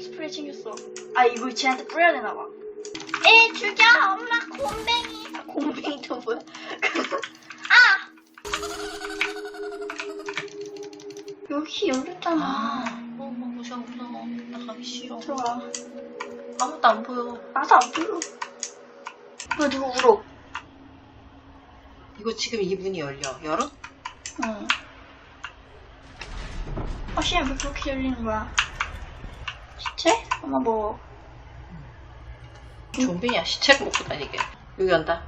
스프레이 챙겼어. 아 이거 쟤한테 뿌려야 되나 봐. 에 죽여 엄마 곰뱅이. 아, 곰뱅이 또 뭐야? 아 여기 열렸잖아. 아, 어, 뭐 무서워, 무서워. 나 가기 싫어. 들어와. 아무것도 안 보여. 나도 안 보여. 왜 누구 울어? 이거 지금 이 문이 열려. 열어? 응. 아, 씨야, 왜 그렇게 열리는 거야? 시체? 엄마 뭐, 좀비냐? 시체를 먹고 다니게. 여기 연다.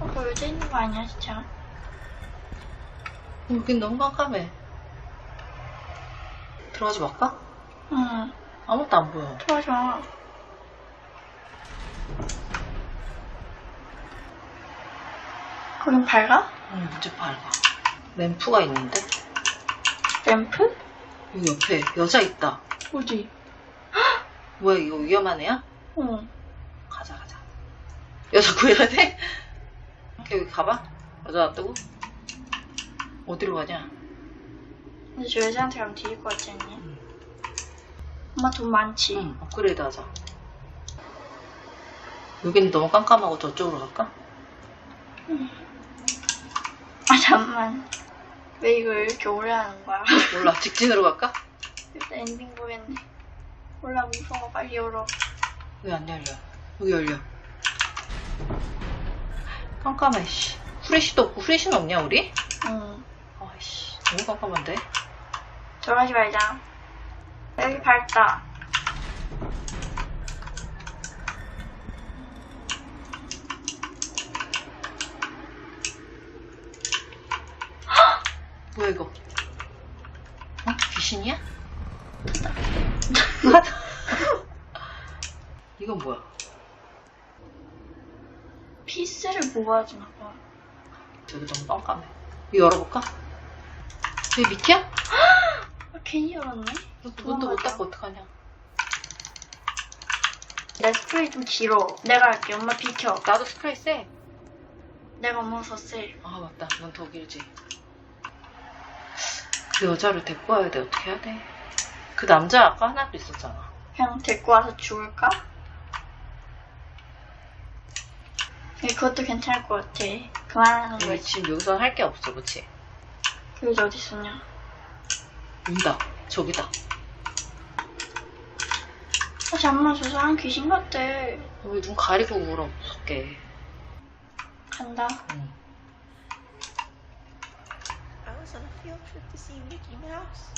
어, 여자 있는 거 아니야, 진짜? 여긴 너무 깜깜해. 들어가지 말까? 응. 아무것도 안 보여. 들어가지 마. 거긴 밝아? 응, 문제 밝아. 램프가 있는데? 램프? 여기 옆에 여자 있다. 어디? 뭐야, 이거 위험한 애야? 응. 가자, 가자. 여자 구해야 돼? 여기 가봐. 여자 놔두고. 어디로 가냐? 근데 저 여자한테 가면 뒤질 것 같지 않니? 엄마 돈 많지? 응, 업그레이드 하자. 여긴 너무 깜깜하고 저쪽으로 갈까? 아, 잠만. 왜 이걸 이렇게 오래 하는 거야? 몰라, 직진으로 갈까? 일단 엔딩 보겠네. 몰라, 무서워. 빨리 열어. 왜 안 열려? 여기 열려. 깜깜해, 씨. 후레쉬도 없고, 후레쉬는 없냐, 우리? 응. 아이씨, 너무 깜깜한데? 들어가지 말자. 여기 밝다. 뭐야, 이거? 어? 귀신이야? 이건 뭐야? 모아주나 봐. 저기 너무 깜깜해. 이거 열어볼까? 저기 밑이야? 아, 괜히 열었네. 문도 못. 닫고 어떡하냐. 내 스프레이 좀 길어. 내가 할게. 엄마 비켜. 나도 스프레이 쎄. 내가 엄마 더 세. 아 맞다 넌 더 길지 그 여자를 데리고 와야 돼 어떻게 해야 돼? 그 남자 아까 하나도 있었잖아 그냥 데리고 와서 죽을까? 근데 그것도 괜찮을 것 같아. 그만하는 우리 거지. 지금 여기서 할 게 없어 그치? 그 여자 어디 있었냐? 온다 저기다 아, 잠만 저 사람 귀신 같아. 여기 눈 가리고 울어 무섭게 간다. 응. I was on a field trip to see Mickey Mouse,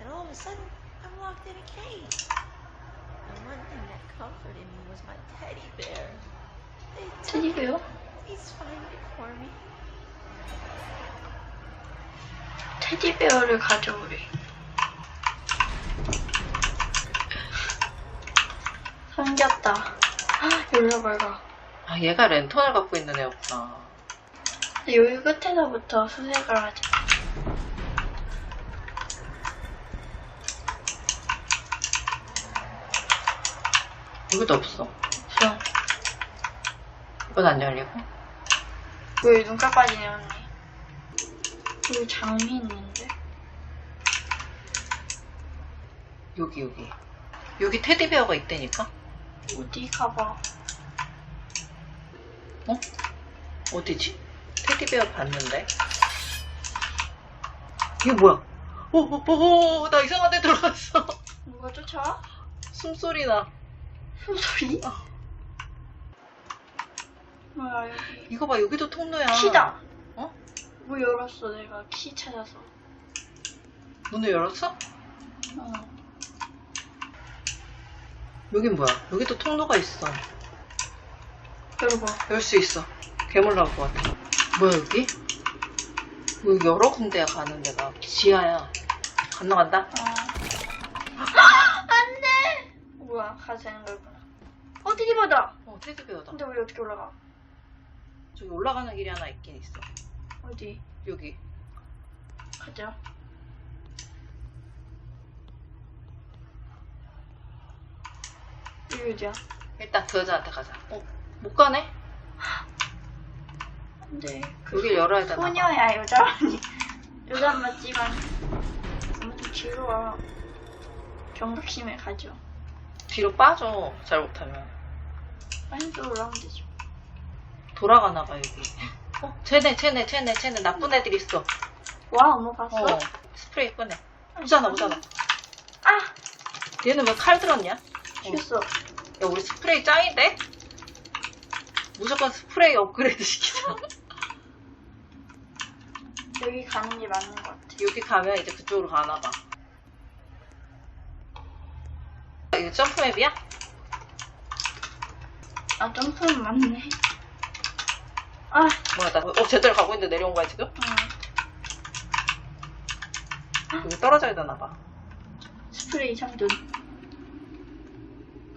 and all of a sudden, I'm locked in a cage. The one thing that comforted me was my teddy bear. Me. 테디베어를 가져오래. 생겼다. 헉, 열려 밝아. 아 얘가 랜턴을 갖고 있는 애였구나 여기 끝에서부터 수색을 하자. 여기도 없어 없어. 이건 안 열리고 왜 눈깔까지 내었니? 여기 장미 있는데? 여기 여기 여기 테디베어가 있다니까 어디 가봐. 어? 어디지? 테디베어 봤는데 이게 뭐야 어, 어, 어, 어, 나 이상한 데 들어갔어 누가 쫓아와? 숨소리 나 숨소리? 뭐 야 여기. 이거 봐 여기도 통로야 키다. 어? 뭐 열었어 내가 키 찾아서. 문을 열었어? 어. 여긴 뭐야 여기도 통로가 있어 열어봐. 열 수 있어 괴물 나올 것 같아 뭐야 여기? 여기 여러 군데야 가는 데가 지하야 건너간다 어. 안 돼. 뭐야 가도 되는 거구나. 어 테디버다. 어 테디베어다 근데 우리 어떻게 올라가? 저기 올라가는 길이 하나 있긴 있어 어디? 여기 가자. 여기 어디야? 일단 그 여자한테 가자 어? 못 가네? 근데 여길 열어야 되나 봐. 소녀야 여자라니. 여자 맞지만. 좀 뒤로 와. 경각심에 가죠. 뒤로 빠져 잘 못하면 빨리 또 올라오면 되죠. 돌아가나 봐 여기 어 쟤네 쟤네 쟤네 쟤네 나쁜 애들 있어 와, 엄마 봤어? 어 스프레이 꺼내 보잖아 보잖아 아! 얘는 왜 칼 들었냐? 죽였어. 야 우리 스프레이 짱인데? 무조건 스프레이 업그레이드 시키자 여기 가는 게 맞는 것 같아. 여기 가면 이제 그쪽으로 가나 봐 이거 점프맵이야? 아, 점프는 맞네. 아, 뭐야 나 어, 제대로 가고 있는데 내려온 거야 지금? 응. 여기 떨어져야 되나봐 스프레이 장전.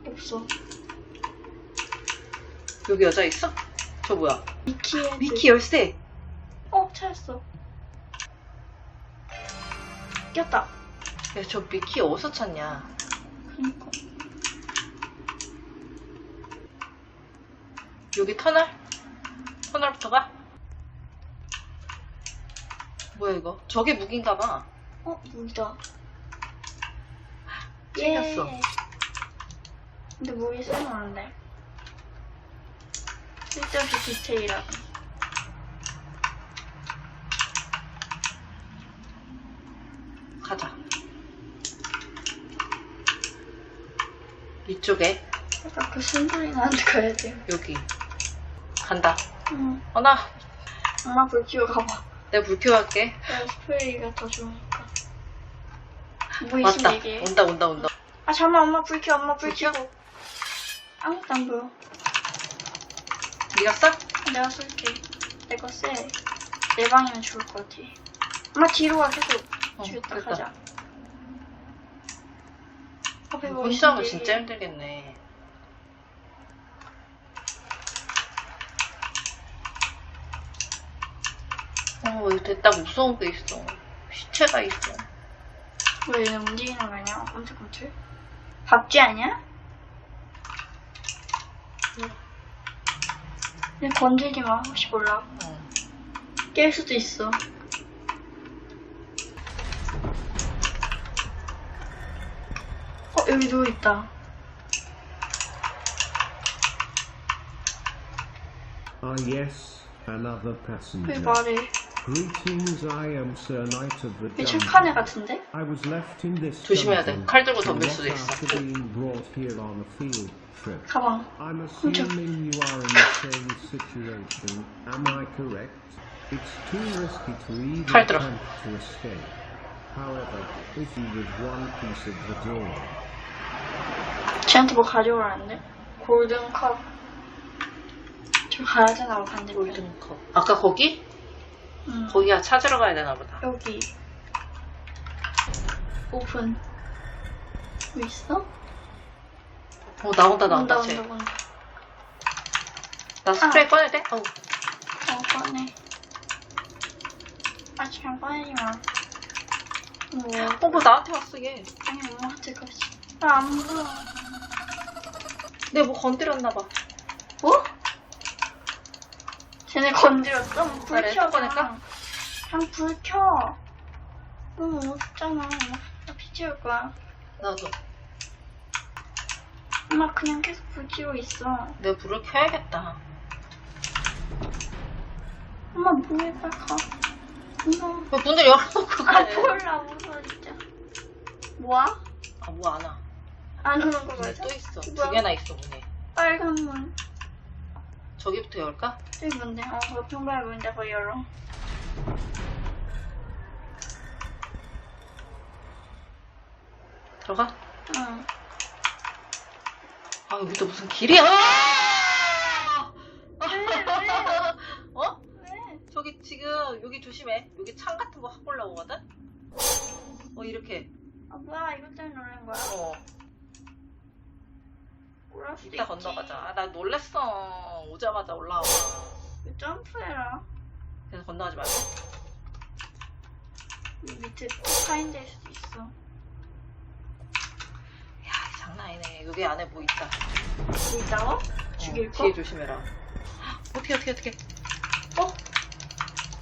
없어. 여기 여자 있어? 저 뭐야? 미키의 미키 열쇠 어, 찾았어. 꼈다. 야 저 미키 어디서 찾냐 그니까. 여기 터널? 터널부터 가? 뭐야 이거? 저게 무기인가 봐 어, 물이다. 챙겼어. 예. 근데 물이 쓰면 안 돼. 쓸데없이 디테일하고. 가자 이쪽에 약간 그 순돌이 나한테 가야 돼. 여기 간다 응. 어 나 엄마 불 켜고 가봐. 내가 불 켜갈게 내가 스프레이가 더 좋으니까. 뭐 있으면 얘기해. 온다 온다 온다 아, 잠깐만, 엄마 불 켜, 엄마 불? 켜고. 아무것도 안 보여. 네가 싹? 내가 쏠게. 내거 쎄. 내 방이면 좋을 것 같아. 엄마 뒤로 가, 계속. 어, 죽였다, 됐다. 가자. 앞에 뭐 혼자하면 있는데. 진짜 힘들겠네 어 됐다 무서운 게 있어 시체가 있어 왜 움직이는 거 아니야? 깜짝깜짝. 밥쥐 아니야? 근데 건들지 마, 혹시 몰라. 어. 깰 수도 있어. 어, 여기 누워있다. Ah, yes, another 왜 passenger. 말해? Greetings, I am Sir Knight of the 왜 Jungle. 착한 애 같은데? I was left in this 조심해야 돼. dungeon 칼 들고 to 덤빌 rot 수도 있어. after being brought here on a field trip. 가방. I'm assuming you are in the same situation. Am I correct? It's too risky to even 칼 들어. attempt to escape. However, if you with one piece of the door, 쟤한테 뭐 가져오라는데? 골든컵. 저 가야 되나 봐, 반대편. 골든컵 아까 거기? 응. 거기가 찾으러 가야 되나 보다 여기. 오픈. 뭐 있어? 어 나온다 온다, 나온다 온다, 쟤. 온다. 나 스프레이 꺼낼 때? 어우 어, 꺼내. 아, 그냥 꺼내지 마. 뭐, 어, 뭐 나한테 왔어 얘. 아니, 엄마한테 가지. 나안 보여. 내가 뭐 건드렸나 봐. 뭐? 쟤네 건드렸어? 불 그래, 켜, 또 꺼낼까? 그냥. 불 켜. 너무 어둡잖아. 나 피치울 거야. 나도. 엄마 그냥 계속 불 켜고 있어. 내가 불을 켜야겠다. 엄마 뭐해, 빨리 가. 엄마. 왜 문을 열어놓고 아, 그래? 몰라, 무서워, 진짜. 뭐야? 아, 뭐 안 와. 안 오는 거 문에 맞아? 또 있어. 두 뭐야? 개나 있어, 문에. 빨간 문. 저기부터 열까? 저기 뭔데? 어, 그거 평범해 보인다, 그거 열어. 들어가? 응. 아, 여기도 무슨 길이야! 아! 어? 왜? 저기 지금, 여기 조심해. 여기 창 같은 거 확 올라오거든? 어, 이렇게. 아, 뭐야, 이것 때문에 놀란 거야? 어, 그럴 수도 이따 있지. 건너가자. 아, 나 놀랬어. 오자마자 올라와. 왜 점프해라. 그래서 건너가지 말고. 이 밑에 파인될 수도 있어. 야, 장난 아니네. 여기 안에 뭐 있다. 뭐 있다고? 어, 죽일 거? 뒤에 조심해라. 어떻게, 어떻게, 어떻게. 어?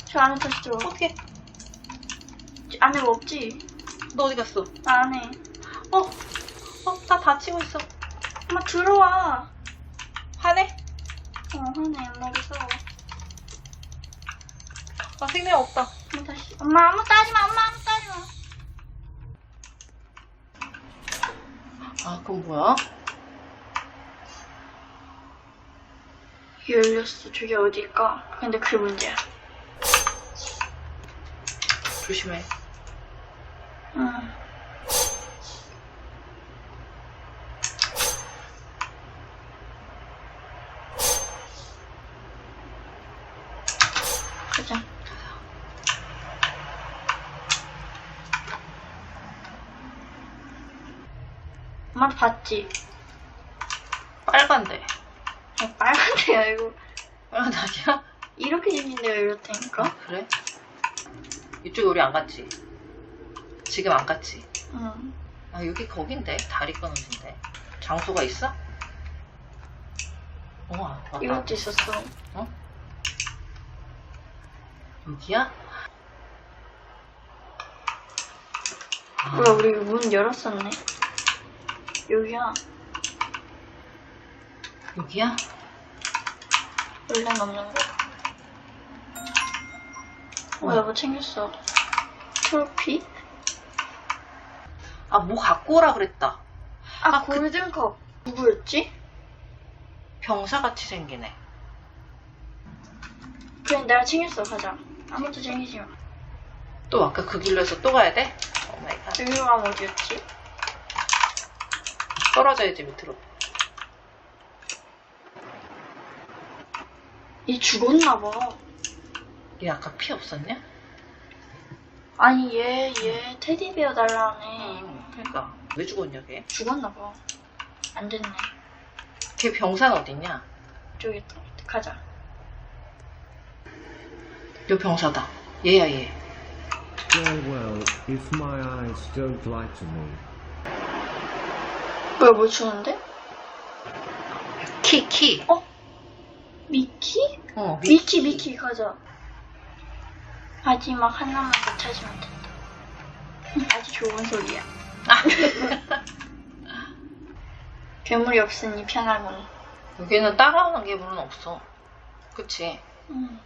저 안에 다시 들어. 어떻게. 저 안에 뭐 없지? 너 어디 갔어? 나 안에. 어, 어, 나 다치고 있어. 엄마 들어와. 화내? 어, 하네, 엄마 무서워. 나 생명 없다. 엄마 다시. 엄마 아무것도 하지 마, 엄마 아무것도 하지 마. 아, 그건 뭐야? 열렸어. 저게 어딜까? 근데 그게 문제야. 조심해. 응. 봤지? 빨간데. 아, 빨간데야, 이거. 빨간 아니야? 이렇게 생긴 데가 이렇다니까? 아, 그래? 이쪽에 우리 안 갔지? 지금 안 갔지? 응. 아, 여기 거긴데? 다리 끊어진데. 장소가 있어? 어, 아, 맞다. 이것도 있었어. 어? 여기야? 아, 뭐야, 우리 문 열었었네. 여기야. 여기야? 원래는 없는 거. 어, 여보 챙겼어. 트로피? 아, 뭐 갖고 오라 그랬다. 아, 아, 그- 골든컵. 누구였지? 병사같이 생기네. 그냥 내가 챙겼어, 가자. 아무것도 챙기지 마. 또 아까 그 길로에서 또 가야 돼? 오 마이 갓. 여기로 가면 어디였지? 떨어져야지 밑으로. 얘 죽었나봐. 얘 아까 피 없었냐? 아니, 얘, 얘 테디베어 달라네. 그러니까 왜 죽었냐 걔? 죽었나봐. 안 됐네. 걔 병사는 어딨냐? 저기 있다. 가자. 요 병사다. 얘야 얘. Well, well, if my eyes don't lie to me, 뭐야, 뭐 주는데? 키 키. 어? 미키? 어 미키, 미키, 가자. 마지막 하나만 더 찾으면 된다. 음, 아주 좋은 소리야. 아. 괴물이 없으니 편하군. 여기는 따라오는 괴물은 없어. 그치? 음,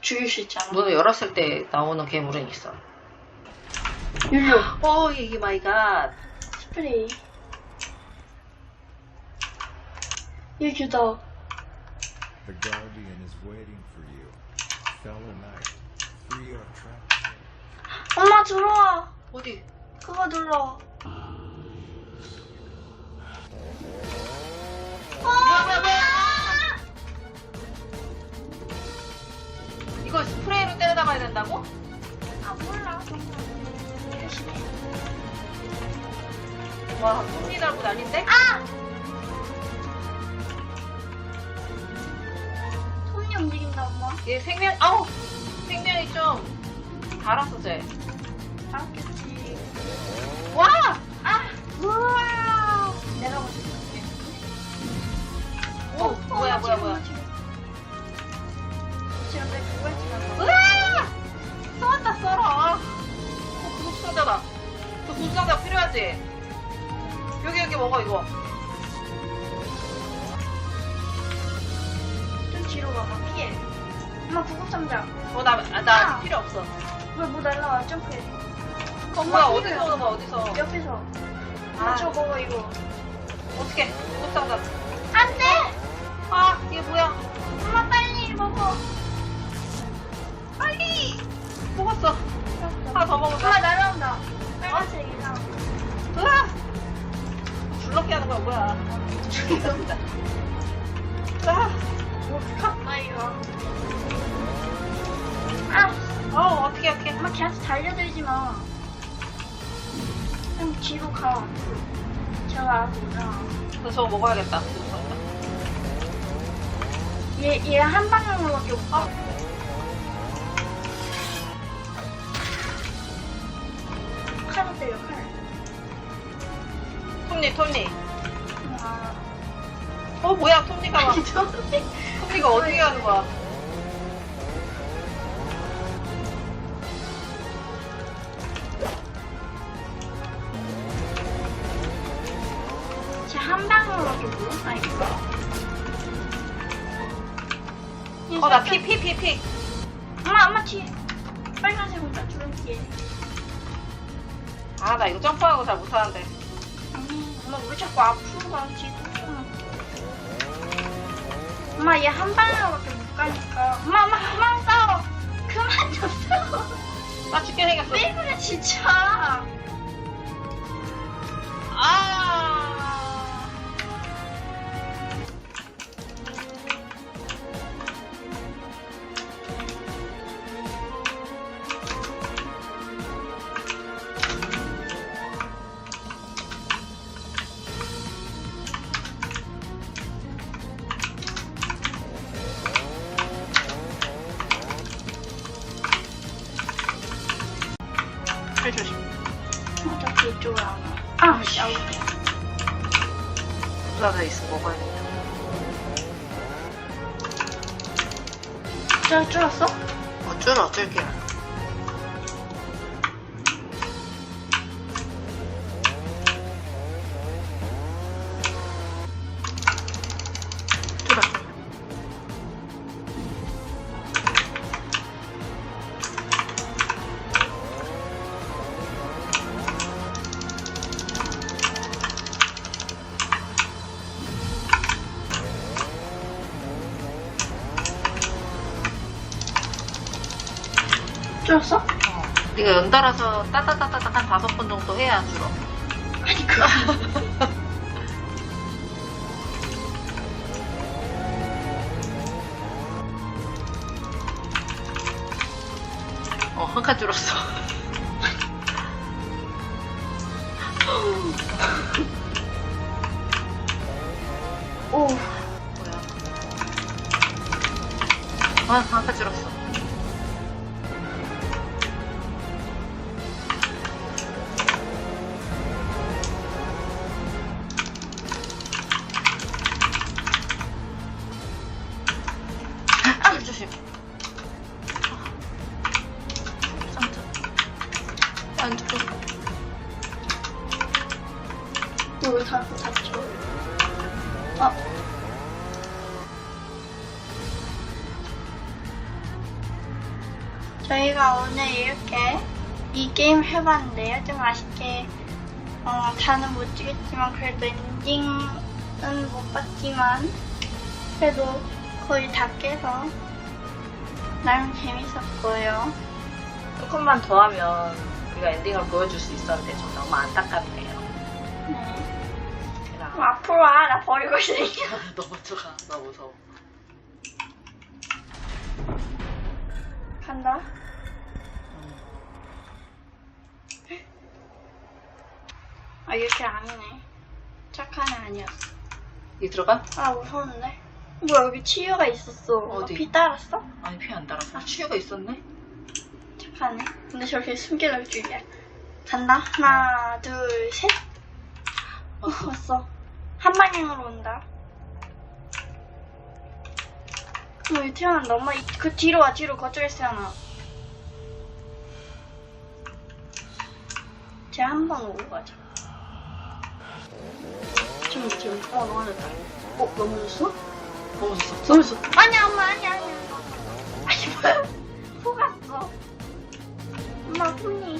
죽일 수 있잖아. 문을 열었을 때 나오는 괴물은 있어. 율료, 어 이게 마이 갓. 스프레이. 율주다. The Guardian is waiting for you. Fellow Knight, free your trapped 엄마 들어와. 어디? 그거 눌러. 뭐야 뭐야 뭐야? 이걸 스프레이로 때려 담아야 된다고? 아 몰라. 조심해. 와 손이 달고 난린데? 아! 얘 생명 아우 생명이 좀 달았어 쟤. 알았겠지. 와! 아! 우와! 내가 먼저 볼게. 오 뭐야 뭐야 뭐야? 지금 내 그걸 지나가. 으아! 쏘았다 썰어. 어, 구급상자다. 그 구급상자 필요하지? 여기 여기 먹어 이거. 좀 뒤로 가봐. 피해. 엄마 구급상자. 어, 나, 아, 나 아. 아직 필요 없어. 왜 뭐 날라와? 점프해. 뭐야, 피해. 어디서 먹어, 어디서. 옆에서. 아. 아, 저 먹어 이거. 어떻게, 구급상자. 안 돼! 아, 이게 뭐야. 엄마 빨리 먹어. 빨리! 먹었어. 하나 더 먹을까? 엄마 날아온다. 빨간색이랑. 으아! 줄넘기 하는 거야, 뭐야. 줄넘다. 으아! 아 이거. 걔한테 달려들지 마. 그냥 뒤로 가. 제가 알아서 오잖아. 그래서 저거 먹어야겠다. 얘, 얘 한 방향으로밖에 못 가. 칼로 때려, 칼. 톱니, 톱니. 아, 어, 뭐야, 톱니가 와. 좋은데? 톱니가 어떻게 하는 거야. 방으로도 못 알겠어. 어, 나 피, 피, 피, 피. 엄마, 엄마 뒤에. 빨간색 혼자 주름 뒤에. 아, 나 이거 점프하고 잘 못하는데. 아니, 엄마 왜 자꾸 앞으로 가? 뒤에 좀. 엄마 얘한 방으로밖에 못 가니까. 엄마, 엄마 그만 싸워. 그만 좀 싸워. 나 죽게 생겼어. 왜 그래 진짜. 아. 줄었어? 이거 연달아서 따따따따따 한 다섯 번 정도 해야 줄어. 아니, 그거. 어, 한 칸 줄었어. 오. 뭐야. 아, 한 칸 줄었어. 그래도 엔딩은 못 봤지만 그래도 거의 다 깨서 나름 재밌었고요. 조금만 더 하면 우리가 엔딩을 보여줄 수 있었는데 좀 너무 안타깝네요. 네. 그럼 앞으로 와. 나 버리고 있으니까. 너무 좋아. 나 무서워. 간다. 아 이렇게 아니네. 착한 애 아니었어. 이 들어가? 아 무서운데. 뭐야 여기 치유가 있었어. 어디? 피 따랐어? 아니 피 안 달아서. 치유가 있었네? 착하네. 근데 저렇게 숨겨놓을 줄이야. 간다. 하나 둘 셋. 어, 왔어. 왔어. 한 방향으로 온다. 어, 이 태어난다. 엄마, 이- 그 뒤로 와, 뒤로. 거쪽에서 태어나. 제가 한번 오고 가자. 지금, 지금. 어, 넘어졌다. 어, 넘어졌어? 넘어졌어. 넘어졌어. 아니야, 엄마, 아니야, 아니야. 아니, 뭐야. 속았어. 엄마, 손이.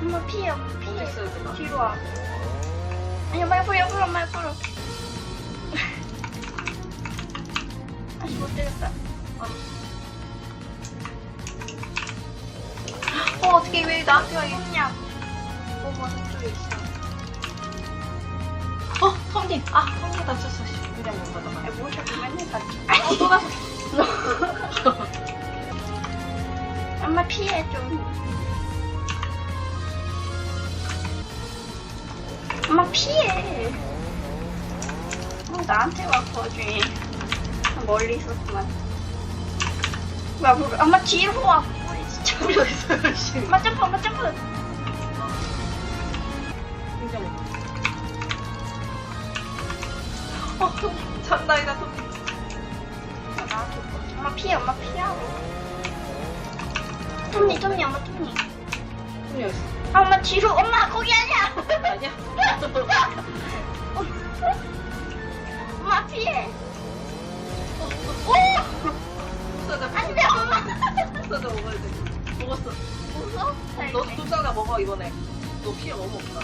엄마, 피해, 피해. 뒤로 와. 아니, 엄마, 옆으로, 옆으로. 아씨, 못 때렸다. 어, 어떻게 왜 나한테 와, 이게. 손이야. 어, 뭐, 저쪽에 있어. 어, 텅님. 아, 텅님 다쳤어. 씨. 그냥 못. 아, 뭐 자꾸 맨날. 어, 또 나서. 엄마 피해 좀. 엄마 피해. 어, 나한테 와 거지. 멀리 있었구만. 뭐야, 뭐, 엄마 뒤로 와. 우리 진짜 우리 어딨어, 열심히. 엄마 점프, 엄마 점프. 받아. 어. 어, 올 거지. 엄마 피해, 엄마 피하고. 톱니, 톱니, 엄마 톱니. 텅님 어딨어? 엄마 뒤로 엄마 거기 아니야 아니야? 엄마 피해 오 숫자가 안돼 엄마 숫자가 먹어야 돼. 먹었어. 무서워 너 숫자가 먹어 이번에. 너 피해 너무 없다.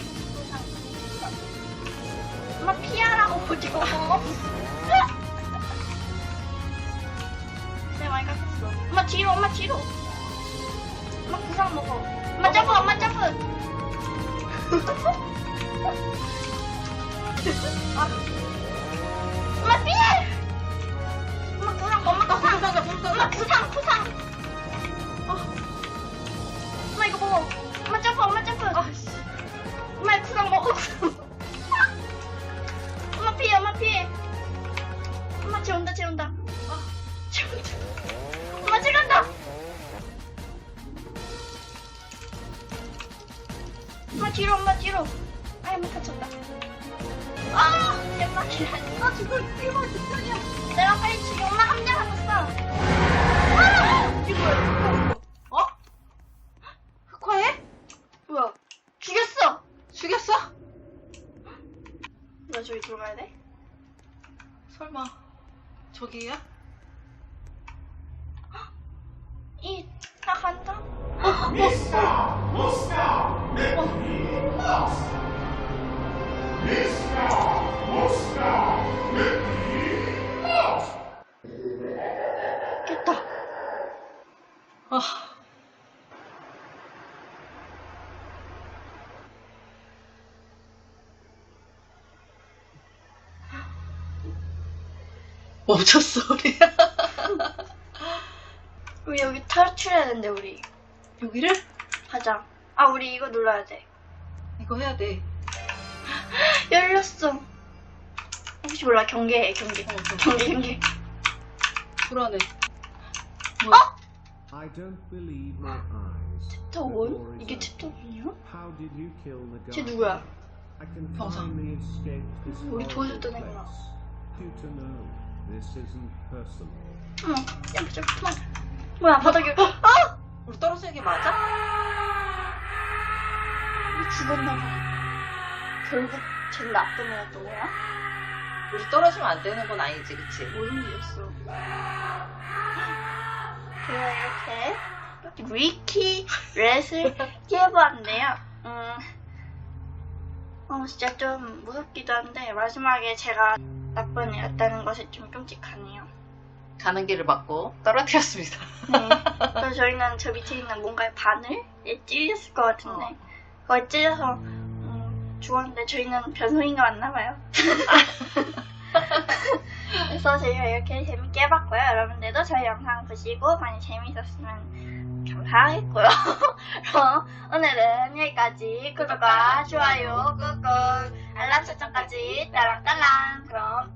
엄마 피하라고 마내 많이 깎였어 엄마 뒤로 엄마 뒤로 엄마 구상 먹어 엄마 점프 엄마 점프 아. 엄마 피해 엄마 구상 엄마 구상 숫자가 숫자가. 엄마 구상 구상 엄 깼다. 아. 멈췄어 우리. 우리 여기 탈출해야 되는데, 우리. 여기를 하자. 아, 우리 이거 눌러야 돼. 이거 해야 돼. 열렸어. 혹시 몰라, 경계해, 경계. 경계, 경계. 불안해. 어? I don't believe my eyes. 챕터 The door 1? is 이게. 챕터 1이야? How did you kill the guy? 쟤 누구야? I can 형사. finally escape this 우리 horrible 도와줬던 애구나. place. You to know this isn't personal. 어머, 야, 잠깐만. 뭐야, 바닥에. 아! 우리 떨어지는 게 맞아? 우리 죽었나봐. 결국 쟤 나쁜 애였던 거야? 우리 떨어지면 안 되는 건 아니지, 그치? 모든 일이었어. 제가 이렇게 위키 렛을 해봤는데요. 음, 어, 진짜 좀 무섭기도 한데 마지막에 제가 나쁜 애였다는 것이 좀 끔찍하네요. 가는 길을 막고 떨어뜨렸습니다. 네. 그래서 저희는 저 밑에 있는 뭔가의 바늘 에 찔렸을 것 같은데 어. 그걸 찔려서 음, 죽었는데 저희는 변소인가 맞나봐요. 그래서 저희가 이렇게 재밌게 해봤고요. 여러분들도 저희 영상 보시고 많이 재밌었으면 감사하겠고요. 그럼 오늘은 여기까지 구독과 좋아요 꾹꾹 알람 설정까지 따랑따랑 그럼